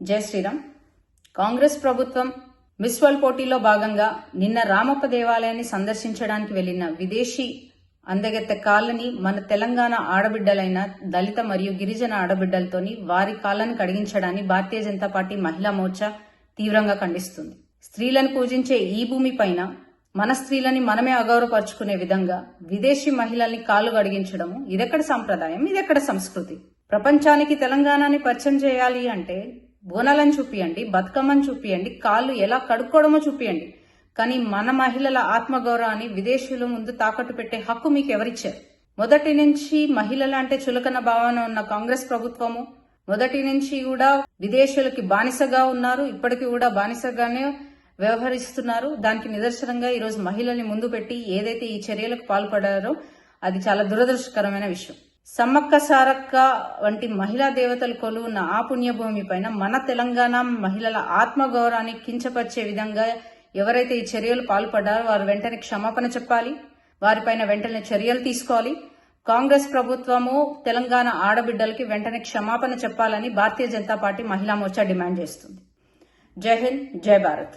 జై శ్రీరామ్. కాంగ్రెస్ ప్రభుత్వం miss world పోటీలో భాగంగా నిన్న రామప్ప దేవాలయాన్ని సందర్శించడానికి వెళ్ళిన విదేశీ అందగెత్త కాళ్ళని మన తెలంగాణ ఆడబిడ్డలైన దళిత మరియు గిరిజన ఆడబిడ్డలతోని వారి కాళ్ళను కడిగించడాన్ని భారతీయ జనతా పార్టీ మహిళా మోర్చా తీవ్రంగా ఖండిస్తుంది. స్త్రీలను పూజించే ఈ భూమి పైన మన స్త్రీలని మనమే అగౌరవపరుచుకునే విధంగా విదేశీ మహిళల్ని కాళ్ళు కడిగించడము ఇదెక్కడ సంప్రదాయం? ఇదెక్కడ సంస్కృతి? ప్రపంచానికి తెలంగాణని పరిచయం చేయాలి అంటే బోనాలను చూపియండి బతుకమ్మని చూపియండి కాళ్ళు ఎలా కడుక్కోవడమో చూపియండి. కానీ మన మహిళల ఆత్మగౌరవాన్ని విదేశీయుల ముందు తాకట్టు పెట్టే హక్కు మీకు ఎవరిచ్చారు? మొదటి నుంచి మహిళల అంటే చులకన భావన ఉన్న కాంగ్రెస్ ప్రభుత్వము మొదటి నుంచి కూడా విదేశీయులకి బానిసగా ఉన్నారు ఇప్పటికీ కూడా బానిసగానే వ్యవహరిస్తున్నారు. దానికి నిదర్శనంగా ఈరోజు మహిళల్ని ముందు పెట్టి ఏదైతే ఈ చర్యలకు పాల్పడారో అది చాలా దురదృష్టకరమైన విషయం. సమ్మక్క సారక్క వంటి మహిళా దేవతలు కొలువున్న ఆ పుణ్యభూమి పైన మన తెలంగాణ మహిళల ఆత్మగౌరవాన్ని కించపరిచే విధంగా ఎవరైతే ఈ చర్యలు పాల్పడ్డారో వారు వెంటనే క్షమాపణ చెప్పాలి. వారిపైన వెంటనే చర్యలు తీసుకోవాలి. కాంగ్రెస్ ప్రభుత్వము తెలంగాణ ఆడబిడ్డలకి వెంటనే క్షమాపణ చెప్పాలని భారతీయ జనతా పార్టీ మహిళా మోర్చా డిమాండ్ చేస్తుంది. జై హింద్ జై భారత్.